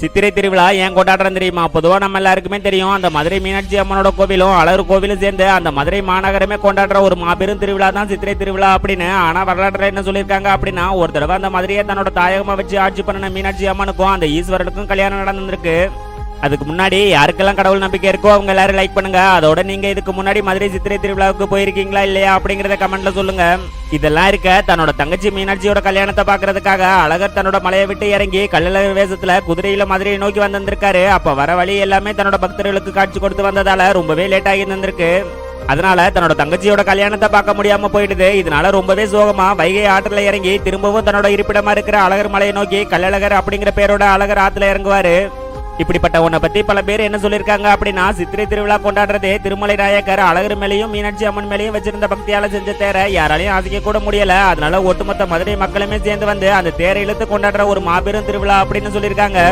சித்திரை திருவிழா ஏன் கொண்டாடுறோம் தெரியுமா? பொதுவா நம்ம எல்லாருக்குமே தெரியும். அந்த மதுரை மீனாட்சி அம்மனோட கோவிலும் அழகு கோவிலும் சேர்ந்து அந்த மதுரை மாநகரமே கொண்டாடுற ஒரு மாபெரும் திருவிழா தான் சித்திரை திருவிழா அப்படின்னு ஆனா வரலாற்றில் என்ன சொல்லியிருக்காங்க அப்படின்னா ஒரு தடவை அந்த மதுரையை தன்னோட தாயகமா வச்சு ஆட்சி பண்ணின மீனாட்சி அம்மனுக்கும் அந்த ஈஸ்வரனுக்கும் கல்யாணம் நடந்திருக்கு. அதுக்கு முன்னாடி யாருக்கெல்லாம் கடவுள் நம்பிக்கை இருக்கோ அவங்க எல்லாரும் லைக் பண்ணுங்க. அதோட நீங்க இதுக்கு முன்னாடி மதுரை சித்திரை திருவிழாவுக்கு போயிருக்கீங்களா இல்லையா அப்படிங்கறத கமெண்ட்ல சொல்லுங்க. இதெல்லாம் இருக்க தன்னோட தங்கச்சி மீனாட்சியோட கல்யாணத்தை பாக்குறதுக்காக அழகர் தன்னோட மலையை விட்டு இறங்கி கள்ளழகர் வேஷத்துல குதிரையில மதுரையை நோக்கி வந்திருக்காரு அப்ப வர வழி எல்லாமே தன்னோட பக்தர்களுக்கு காட்சி கொடுத்து வந்ததால ரொம்பவே லேட் ஆகி இருந்திருக்கு. அதனால தன்னோட தங்கச்சியோட கல்யாணத்தை பார்க்க முடியாம போயிடுது. இதனால ரொம்பவே சோகமா வைகை ஆற்றுல இறங்கி திரும்பவும் தன்னோட இருப்பிடமா இருக்கிற அழகர் மலையை நோக்கி கள்ளழகர் அப்படிங்கிற பேரோட அழகர் ஆத்துல இறங்குவாரு. இப்படிப்பட்ட உன்னை பத்தி பல பேர் என்ன சொல்லியிருக்காங்க அப்படின்னா சித்திரை திருவிழா கொண்டாடுறதே திருமலை நாயக்கர் அழகர் மேலையும் மீனாட்சி அம்மன் மேலையும் வச்சிருந்த பக்தியால செஞ்ச தேரை யாராலையும் ஆசிக்க கூட முடியல. அதனால ஒட்டுமொத்த மதுரை மக்களுமே சேர்ந்து வந்து அந்த தேரை இழுத்து கொண்டாடுற ஒரு மாபெரும் திருவிழா அப்படின்னு சொல்லியிருக்காங்க.